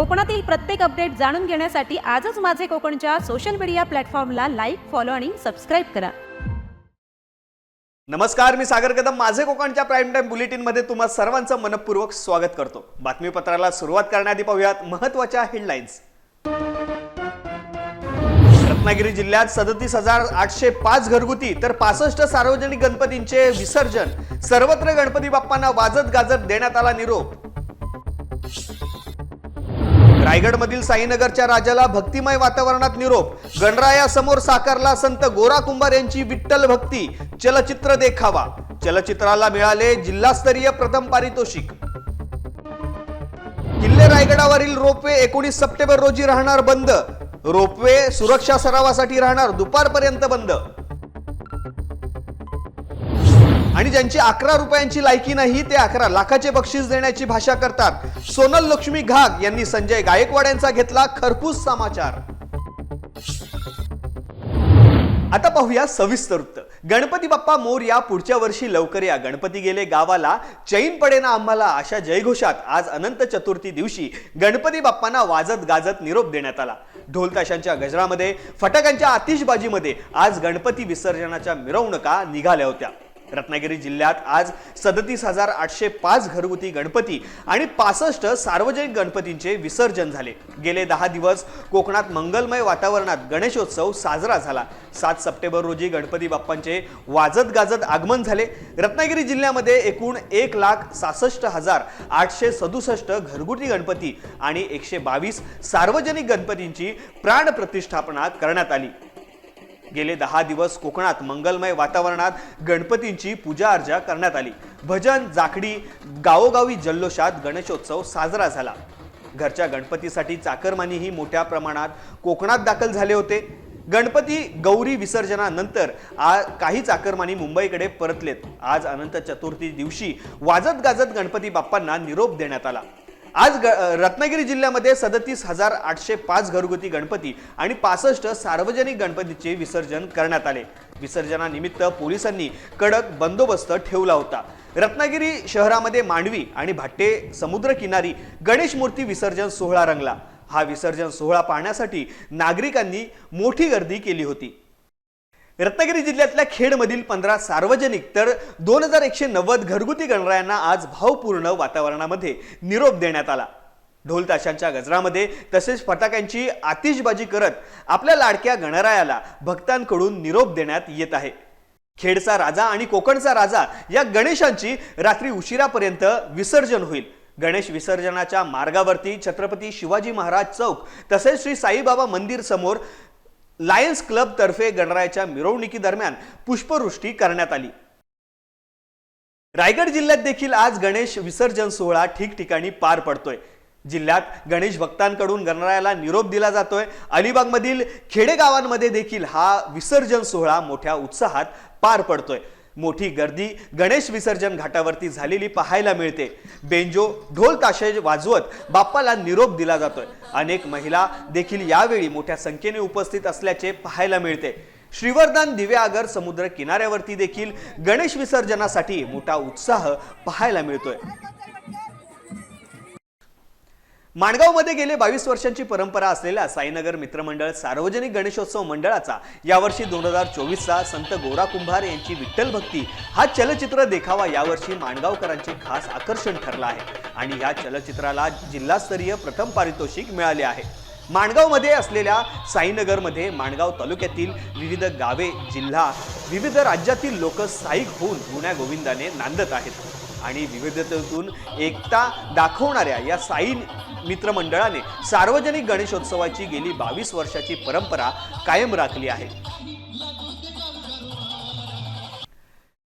कोकणातील प्रत्येक अपडेट जाणून घेण्यासाठी आजच माझे कोकणच्या सोशल मीडिया प्लॅटफॉर्मला लाईक फॉलो आणि सबस्क्राईब करा. नमस्कार मी सागर कदम. माझे कोकणच्या प्राईम टाईम बुलेटिनमध्ये तुम्हाला तुम्हा सर्वांचं मनपूर्वक स्वागत करतो. बातमीपत्राला सुरुवात करण्याआधी पाहूयात महत्त्वाच्या हेडलाईन्स रत्नागिरी जिल्ह्यात सदतीस हजार आठशे पाच घरगुती तर पासष्ट सार्वजनिक गणपतींचे विसर्जन. सर्वत्र गणपती बाप्पांना वाजत गाजत देण्यात आला निरोप. रायगडमधील साईनगरच्या राजाला भक्तिमय वातावरणात निरोप. गणरायासमोर साकारला संत गोरा कुंभार यांची विठ्ठल भक्ती. चलचित्र देखावा. चलचित्राला मिळाले जिल्हास्तरीय प्रथम पारितोषिक. किल्ले रायगडावरील रोपवे एकोणीस सप्टेंबर रोजी राहणार बंद. रोपवे सुरक्षा सरावासाठी राहणार दुपारपर्यंत बंद. आणि ज्यांची अकरा रुपयांची लायकी नाही ते अकरा लाखाचे बक्षीस देण्याची भाषा करतात. सोनल लक्ष्मी घाग यांनी संजय गायकवाड यांचा घेतला खरपूस समाचार. आता पाहूया सविस्तर वृत्त. गणपती बाप्पा मोर या पुढच्या वर्षी लवकर या. गणपती गेले गावाला चैन पडेना आम्हाला अशा जयघोषात आज अनंत चतुर्थी दिवशी गणपती बाप्पांना वाजत गाजत निरोप देण्यात आला. ढोलताशांच्या गजरामध्ये फटाक्यांच्या आतिषबाजीमध्ये आज गणपती विसर्जनाच्या मिरवणुका निघाल्या होत्या. रत्नागिरी जिल्ह्यात आज सदतीस हजार आठशे पाच घरगुती गणपती आणि पासष्ट सार्वजनिक गणपतींचे विसर्जन झाले. गेले दहा दिवस कोकणात मंगलमय वातावरणात गणेशोत्सव साजरा झाला. सात सप्टेंबर रोजी गणपती बाप्पांचे वाजत गाजत आगमन झाले. रत्नागिरी जिल्ह्यामध्ये एकूण एक लाख सहासष्ट हजार आठशे सदुसष्ट घरगुती गणपती आणि एकशे बावीस सार्वजनिक गणपतींची प्राणप्रतिष्ठापना करण्यात आली. गेले दहा दिवस कोकणात मंगलमय वातावरणात गणपतींची पूजा अर्चा करण्यात आली. भजन जाखडी गावोगावी जल्लोषात गणेशोत्सव साजरा झाला. घरच्या गणपतीसाठी चाकरमानीही मोठ्या प्रमाणात कोकणात दाखल झाले होते. गणपती गौरी विसर्जनानंतर आ काही चाकरमानी मुंबईकडे परतलेत. आज अनंत चतुर्थी दिवशी वाजत गाजत गणपती बाप्पांना निरोप देण्यात आला. आज ग रत्नागिरी जिल्ह्यामध्ये सदतीस हजार आठशे पाच घरगुती गणपती आणि पासष्ट सार्वजनिक गणपतीचे विसर्जन करण्यात आले. विसर्जनानिमित्त पोलिसांनी कडक बंदोबस्त ठेवला होता. रत्नागिरी शहरामध्ये मांडवी आणि भाट्टे समुद्रकिनारी गणेश मूर्ती विसर्जन सोहळा रंगला. हा विसर्जन सोहळा पाहण्यासाठी नागरिकांनी मोठी गर्दी केली होती. रत्नागिरी जिल्ह्यातल्या खेडमधील पंधरा सार्वजनिक तर दोन हजार एकशे नव्वद घरगुती गणरायांना आज भावपूर्ण वातावरणामध्ये निरोप देण्यात आला. ढोल ताशांच्या गजरामध्ये तसेच फटाक्यांची आतिषबाजी करत आपल्या लाडक्या गणरायाला भक्तांकडून निरोप देण्यात येत आहे. खेडचा राजा आणि कोकणचा राजा या गणेशांची रात्री उशिरापर्यंत विसर्जन होईल. गणेश विसर्जनाच्या मार्गावरती छत्रपती शिवाजी महाराज चौक तसेच श्री साईबाबा मंदिर समोर लायन्स क्लबतर्फे गणरायाच्या मिरवणुकीदरम्यान पुष्पवृष्टी करण्यात आली. रायगड जिल्ह्यात देखील आज गणेश विसर्जन सोहळा ठिकठिकाणी पार पडतोय. जिल्ह्यात गणेश भक्तांकडून गणरायाला निरोप दिला जातोय. अलिबागमधील खेडेगावांमध्ये देखील हा विसर्जन सोहळा मोठ्या उत्साहात पार पडतोय. मोठी गर्दी गणेश विसर्जन घाटावरती झालेली पाहायला मिळते. बेंजो ढोल ताशे वाजवत बाप्पाला निरोप दिला जातोय. अनेक महिला देखील यावेळी मोठ्या संख्येने उपस्थित असल्याचे पाहायला मिळते. श्रीवर्धन दिव्यागर समुद्र किनाऱ्यावरती देखील गणेश विसर्जनासाठी मोठा उत्साह पाहायला मिळतोय. माणगावमध्ये गेले बावीस वर्षांची परंपरा असलेल्या साईनगर मित्रमंडळ सार्वजनिक गणेशोत्सव मंडळाचा यावर्षी दोन हजार चोवीसचा संत गोरा कुंभार यांची विठ्ठल भक्ती हा चलचित्र देखावा यावर्षी माणगावकरांचे खास आकर्षण ठरला आहे. आणि या चलचित्राला जिल्हास्तरीय प्रथम पारितोषिक मिळाले आहे. माणगावमध्ये असलेल्या साईनगरमध्ये माणगाव तालुक्यातील विविध गावे जिल्हा विविध राज्यातील लोक स्थायिक होऊन गुण्या गोविंदाने नांदत आहेत. आणि विविधतेतून एकता दाखवणाऱ्या या साई मित्रमंडळाने सार्वजनिक गणेशोत्सवाची गेली बावीस वर्षाची परंपरा कायम राखली आहे.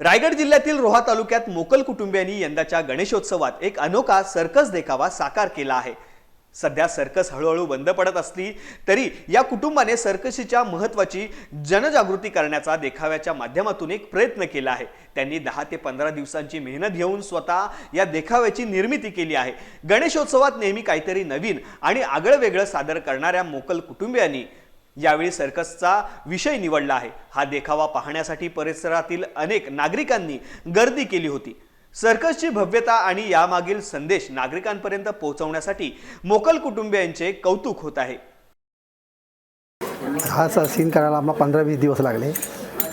रायगड जिल्ह्यातील रोहा तालुक्यात मोकल कुटुंबियांनी यंदाच्या गणेशोत्सवात एक अनोखा सर्कस देखावा साकार केला आहे. सध्या सर्कस हळूहळू बंद पडत असली तरी या कुटुंबाने सर्कशीच्या महत्वाची जनजागृती करण्याचा देखाव्याच्या माध्यमातून एक प्रयत्न केला आहे. त्यांनी दहा ते पंधरा दिवसांची मेहनत घेऊन स्वतः या देखाव्याची निर्मिती केली आहे. गणेशोत्सवात नेहमी काहीतरी नवीन आणि आगळं वेगळं सादर करणाऱ्या मोकल कुटुंबियांनी यावेळी सर्कसचा विषय निवडला आहे. हा देखावा पाहण्यासाठी परिसरातील अनेक नागरिकांनी गर्दी केली होती. सर्कसची भव्यता आणि यामागील संदेश नागरिकांपर्यंत पोहोचवण्यासाठी मोकल कुटुंबियांचे कौतुक होत आहे. हा स सीन करायला आम्हाला पंधरा वीस दिवस लागले.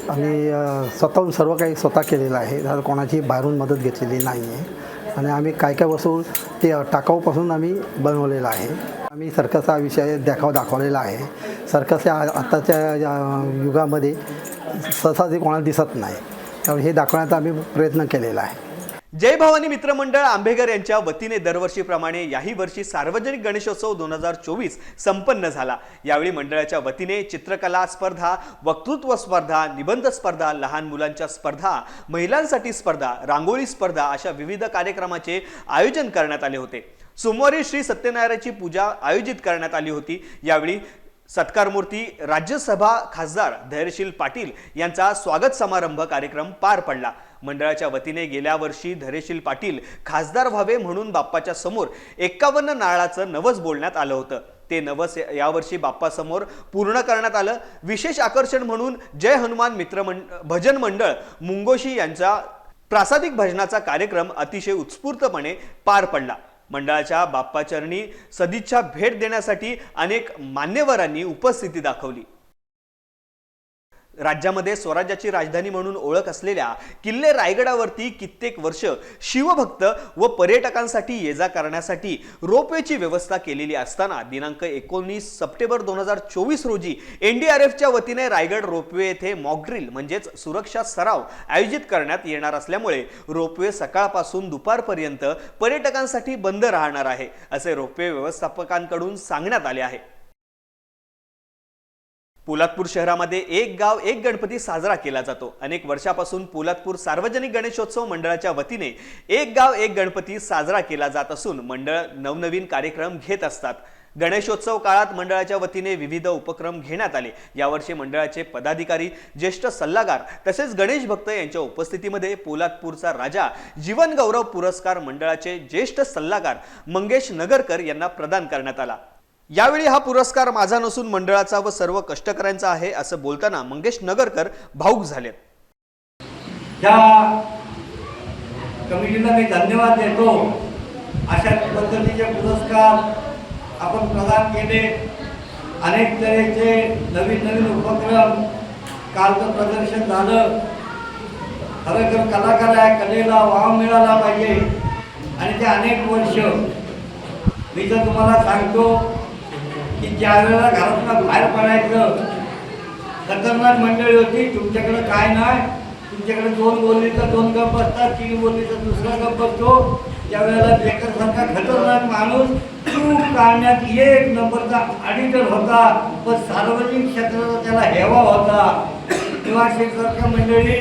आम्ही स्वतःहून सर्व काही स्वतः केलेलं आहे. कोणाची बाहेरून मदत घेतलेली नाही आहे आणि आम्ही काय काय वस्तू ते टाकाऊपासून आम्ही बनवलेलं आहे. आम्ही सर्कस हा विषय देखाव दाखवलेला आहे. सर्कस या आत्ताच्या या युगामध्ये सहसा ते कोणाला दिसत नाही. त्यामुळे हे दाखवण्याचा आम्ही प्रयत्न केलेला आहे. जय भवानी मित्रमंडळ आंबेघर यांच्या वतीने दरवर्षीप्रमाणे याही वर्षी सार्वजनिक गणेशोत्सव दोन हजार चोवीस संपन्न झाला. यावेळी मंडळाच्या वतीने चित्रकला स्पर्धा वक्तृत्व स्पर्धा निबंध स्पर्धा लहान मुलांच्या स्पर्धा महिलांसाठी स्पर्धा रांगोळी स्पर्धा अशा विविध कार्यक्रमाचे आयोजन करण्यात आले होते. सोमवारी श्री सत्यनारायणाची पूजा आयोजित करण्यात आली होती. यावेळी सत्कारमूर्ती राज्यसभा खासदार धैर्यशील पाटील यांचा स्वागत समारंभ कार्यक्रम पार पडला. मंडळाच्या वतीने गेल्या वर्षी धरेशील पाटील खासदार व्हावे म्हणून बाप्पाच्या समोर एक्कावन्न नारळाचं नवस बोलण्यात आलं होतं. ते नवस यावर्षी बाप्पासमोर पूर्ण करण्यात आलं. विशेष आकर्षण म्हणून जय हनुमान मित्रमंड भजन मंडळ मुंगोशी यांचा प्रासादिक भजनाचा कार्यक्रम अतिशय उत्स्फूर्तपणे पार पडला. मंडळाच्या बाप्पाचरणी सदिच्छा भेट देण्यासाठी अनेक मान्यवरांनी उपस्थिती दाखवली. राज्यामध्ये स्वराज्याची राजधानी म्हणून ओळख असलेल्या किल्ले रायगडावरती कित्येक वर्ष शिवभक्त व पर्यटकांसाठी ये जा करण्यासाठी रोपवेची व्यवस्था केलेली असताना दिनांक एकोणीस सप्टेंबर दोन हजार चोवीस रोजी एन डी आर एफच्या वतीने रायगड रोपवे येथे मॉकड्रिल म्हणजेच सुरक्षा सराव आयोजित करण्यात येणार असल्यामुळे रोपवे सकाळपासून दुपारपर्यंत पर्यटकांसाठी बंद राहणार आहे असे रोपवे व्यवस्थापकांकडून सांगण्यात आले आहे. पोलादपूर शहरामध्ये एक गाव एक गणपती साजरा केला जातो. अनेक वर्षापासून पोलादपूर सार्वजनिक गणेशोत्सव मंडळाच्या वतीने एक गाव एक गणपती साजरा केला जात असून मंडळ नवनवीन कार्यक्रम घेत असतात. गणेशोत्सव काळात मंडळाच्या वतीने विविध उपक्रम घेण्यात आले. यावर्षी मंडळाचे पदाधिकारी ज्येष्ठ सल्लागार तसेच गणेश भक्त यांच्या उपस्थितीमध्ये पोलादपूरचा राजा जीवनगौरव पुरस्कार मंडळाचे ज्येष्ठ सल्लागार मंगेश नगरकर यांना प्रदान करण्यात आला. यावेळी हा पुरस्कार माझा नसून मंडळाचा व सर्व कष्टकऱ्यांचा आहे असं बोलताना मंगेश नगरकर भाऊक झाले. या कमिटीला मी धन्यवाद देतो. अशा पद्धतीचे पुरस्कार आपण प्रदान केले. अनेक तऱ्हेचे नवीन नवीन उपक्रम कालचं प्रदर्शन झालं. खरंतर कलाकार आहे कलेला वाव मिळाला पाहिजे. आणि ते अनेक वर्ष मी तर तुम्हाला सांगतो की ज्या वेळेला घरातून बाहेर पडायचं खतरनाक मंडळी होती तुमच्याकडे काय नाही तुमच्याकडे दोन बोलली तर दोन गप असतात तीन बोललीचा तर दुसरा गप बसतो त्या वेळेला बेकरसारखा खतरनाक माणूस चूक काढण्यात एक नंबरचा ऑडिटर होता पण सार्वजनिक क्षेत्राचा त्याला हेवा होता. किंवा शेतकऱ्या मंडळी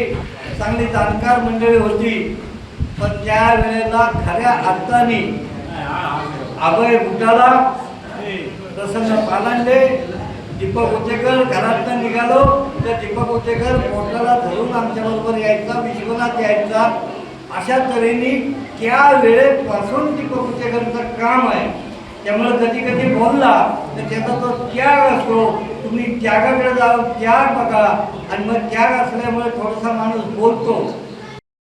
चांगली जाणकार मंडळी होती. पण त्या वेळेला खऱ्या अर्थाने अभय बुटाला प्रसन्न पालांडे दीपक उतेकर घरातनं निघालो. तर दीपक उतेकर मोठ्याला धरून आमच्याबरोबर यायचा विश्वनाथ यायचा. अशा तऱ्हेने त्या वेळेपासून दीपक उतेकरचं काम आहे. त्यामुळे कधी कधी बोलला तर त्याचा तो त्याग असतो. तुम्ही त्यागाकडे जाऊन त्याग बघा. आणि मग त्याग असल्यामुळे थोडासा माणूस बोलतो.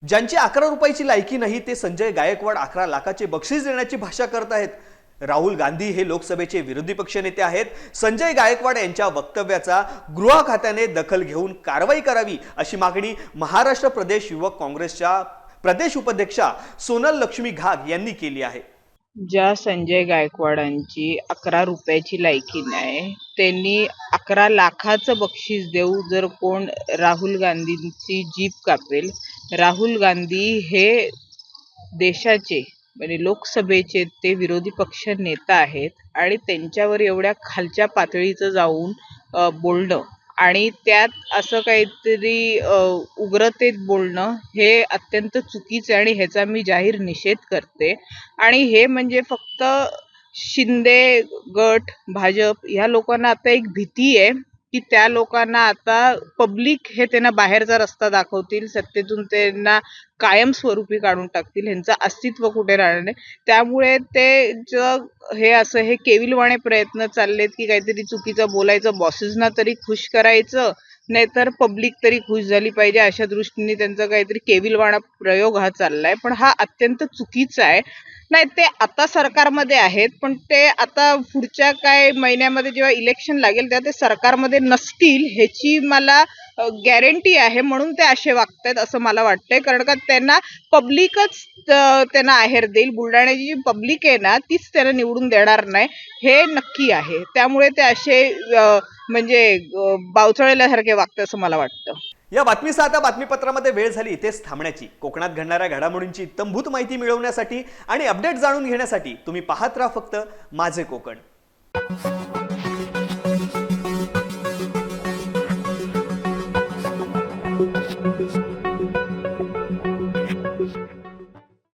ज्यांची अकरा रुपयाची लायकी नाही ते संजय गायकवाड अकरा लाखाचे बक्षीस देण्याची भाषा करत आहेत. राहुल गांधी हे लोकसभेचे विरोधी पक्षनेते आहेत. संजय गायकवाड यांच्या वक्तव्याचा गृह खात्याने दखल घेऊन कारवाई करावी अशी मागणी महाराष्ट्र प्रदेश युवक काँग्रेसच्या प्रदेश उपाध्यक्षा सोनल लक्ष्मी घाग यांनी केली आहे. ज्या संजय गायकवाडांची अकरा रुपयाची लायकी नाही त्यांनी अकरा लाखाचं बक्षीस देऊ जर कोण राहुल गांधींची जीप कापेल. राहुल गांधी हे देशाचे म्हणजे लोकसभेचे ते विरोधी पक्ष नेता आहेत आणि त्यांच्यावर एवढ्या खालच्या पातळीचं जाऊन बोलणं आणि त्यात असं काहीतरी उग्रतेत बोलणं हे अत्यंत चुकीचं आहे आणि ह्याचा मी जाहीर निषेध करते. आणि हे म्हणजे फक्त शिंदे गट भाजप ह्या लोकांना आता एक भीती आहे. की त्या लोकांना आता पब्लिक हे त्यांना बाहेरचा रस्ता दाखवतील सत्तेतून त्यांना कायमस्वरूपी काढून टाकतील ह्यांचं अस्तित्व कुठे राहणार नाही. त्यामुळे ते जग हे असं हे केविलवाणे प्रयत्न चाललेत की काहीतरी चुकीचं बोलायचं बॉसेसना तरी खुश करायचं नाहीतर पब्लिक तरी खुश झाली पाहिजे अशा दृष्टीने त्यांचा काहीतरी केविलवाणा प्रयोग हा चाललाय. पण हा अत्यंत चुकीचा आहे. नाही ते आता सरकारमध्ये आहेत पण ते आता पुढच्या काय महिन्यामध्ये जेव्हा इलेक्शन लागेल तेव्हा ते सरकारमध्ये नसतील ह्याची मला गॅरंटी आहे म्हणून ते असे वागतायत असं मला वाटतंय. कारण का त्यांना पब्लिकच त्यांना आहेर देईल. बुलढाण्याची जी पब्लिक आहे ना तीच त्यांना निवडून देणार नाही. हे नक्की आहे. त्यामुळे ते असे म्हणजे बावचळल्यासारखे वागतात असं मला वाटतं. या बातमी आता बातमीपत्रामध्ये वेळ झाली इथेच थांबण्याची. कोकणात घडणाऱ्या घडामोडींची तंभूत माहिती मिळवण्यासाठी आणि अपडेट जाणून घेण्यासाठी तुम्ही पाहत राहा फक्त माझे कोकण.